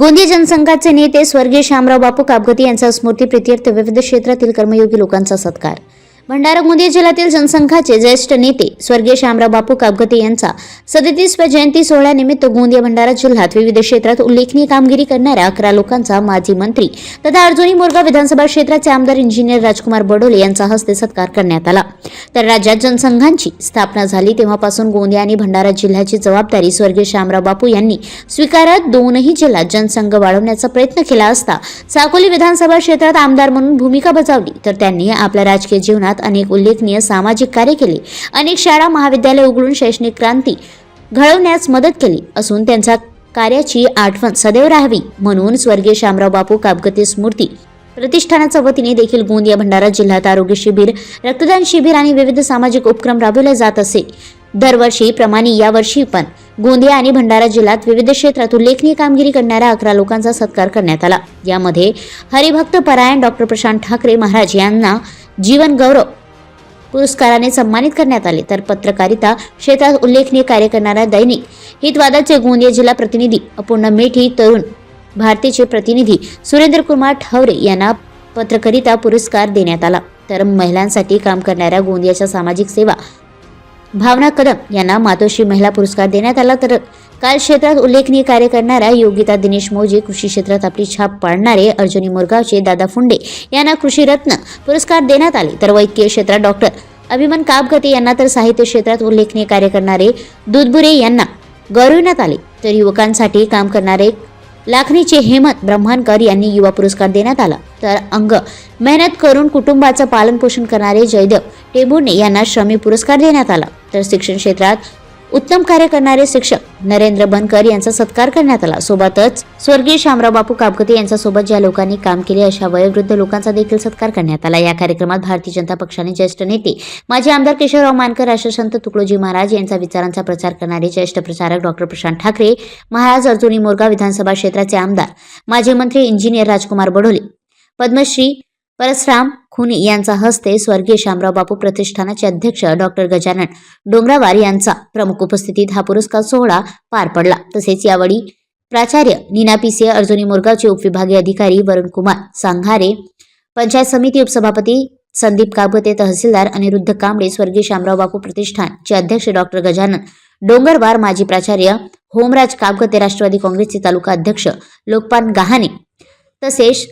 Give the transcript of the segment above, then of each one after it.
गोंदिया जनसंघाचे नेते स्वर्गीय शामराव बापू कापगती यांचा स्मृतीप्रित्यर्थ विविध क्षेत्रातील कर्मयोगी लोकांचा सत्कार. भंडारा गोंदिया जिल्ह्यातील जनसंघाचे ज्येष्ठ नेते स्वर्गीय श्यामराव बापू कापगते यांचा सदतीसव्या जयंती सोहळ्यानिमित्त गोंदिया भंडारा जिल्ह्यात विविध क्षेत्रात उल्लेखनीय कामगिरी करणाऱ्या अकरा लोकांचा माजी मंत्री तथा अर्जुनी मोरगाव विधानसभा क्षेत्राचे आमदार इंजिनियर राजकुमार बडोले यांचा हस्ते सत्कार करण्यात आला. तर राज्यात जनसंघांची स्थापना झाली तेव्हापासून गोंदिया आणि भंडारा जिल्ह्याची जबाबदारी स्वर्गीय श्यामराव बापू यांनी स्वीकारत दोनही जिल्ह्यात जनसंघ वाढवण्याचा प्रयत्न केला असता साकोली विधानसभा क्षेत्रात आमदार म्हणून भूमिका बजावली. तर त्यांनी आपल्या राजकीय जीवनात अनेक उल्लेखनीय सामाजिक कार्य केले. अनेक शाळा महाविद्यालय उघडून शैक्षणिक क्रांती घडवण्यास मदत केली असून त्यांच्या कार्याची आठवण सदैव राहावी म्हणून स्वर्गीय शामराव बापू कापगते स्मृती प्रतिष्ठानाच्या वतीने देखील गोंदिया भंडारा जिल्ह्यात आरोग्य शिबिर रक्तदान शिबिर आणि विविध सामाजिक उपक्रम राबवले जात असे. दरवर्षी प्रमाणे यावर्षी पण गोंदिया आणि भंडारा जिल्ह्यात विविध क्षेत्रात उल्लेखनीय कामगिरी करणाऱ्या अकरा लोकांचा सत्कार करण्यात आला. यामध्ये हरिभक्त परायण डॉक्टर प्रशांत ठाकरे महाराज यांना जीवन गौरव पुरस्काराने सन्मानित करण्यात आले. तर पत्रकारिता क्षेत्रात उल्लेखनीय कार्य करणाऱ्या दैनिक हितवादाचे गोंदिया जिल्हा प्रतिनिधी अपूर्ण मेठी तरुण भारतीचे प्रतिनिधी सुरेंद्र कुमार ठवरे यांना पत्रकारिता पुरस्कार देण्यात आला. तर महिलांसाठी काम करणाऱ्या गोंदियाच्या सामाजिक सेवा भावना कदम यांना मातोश्री महिला पुरस्कार देण्यात आला. तर काल क्षेत्रात उल्लेखनीय कार्य करणाऱ्या योगिता दिनेश मोजे कृषी क्षेत्रात आपली छाप पाडणारे अर्जुनी मुरगावचे दादा फुंडे यांना कृषी रत्न पुरस्कार देण्यात आले. तर वैद्यकीय क्षेत्रात डॉक्टर अभिमन कापगते यांना तर साहित्य क्षेत्रात उल्लेखनीय कार्य करणारे दुधबुरे यांना गौरविण्यात आले. तर युवकांसाठी काम करणारे लाखणीचे हेमंत ब्रह्मानकर यांनी युवा पुरस्कार देण्यात आला. तर अंग मेहनत करून कुटुंबाचं पालनपोषण करणारे जयदेव टेबुने यांना श्रमी पुरस्कार देण्यात आला. तर शिक्षण क्षेत्रात उत्तम कार्य करणारे शिक्षक नरेंद्र बनकर यांचा सत्कार करण्यात आला. सोबतच स्वर्गीय शामराव बापू कापगते यांच्यासोबत ज्या लोकांनी काम केले अशा वयोवृद्ध लोकांचा देखील सत्कार करण्यात आला. या कार्यक्रमात भारतीय जनता पक्षाने ज्येष्ठ नेते माजी आमदार केशवराव मानकर राष्ट्रसंत तुकडोजी महाराज यांचा विचारांचा प्रचार करणारे ज्येष्ठ प्रचारक डॉक्टर प्रशांत ठाकरे महाराज अर्जुनी मोरगाव विधानसभा क्षेत्राचे आमदार माजी मंत्री इंजिनियर राजकुमार बडोले पद्मश्री परसराम खुनी यांचा हस्ते स्वर्गीय शामराव बापू प्रतिष्ठानाचे अध्यक्ष डॉक्टर गजानन डोंगरावार यांचा प्रमुख उपस्थितीत हा पुरस्कार सोहळा पार पडला. तसेच यावेळी प्राचार्य नीना पिसे अर्जुनी मोरगावचे उपविभागीय अधिकारी वरुण कुमार सांघारे पंचायत समिती उपसभापती संदीप काबते तहसीलदार अनिरुद्ध कांबळे स्वर्गीय शामराव बापू प्रतिष्ठानचे अध्यक्ष डॉक्टर गजानन डोंगरवार माजी प्राचार्य होमराज काबगते राष्ट्रवादी काँग्रेसचे तालुका अध्यक्ष लोकपाल गहाणे तसेच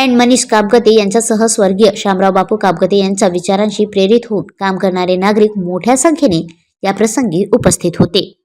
अँड मनीष कापगते यांच्यासह स्वर्गीय शामराव बापू कापगते यांच्या विचारांशी प्रेरित होऊन काम करणारे नागरिक मोठ्या संख्येने या प्रसंगी उपस्थित होते.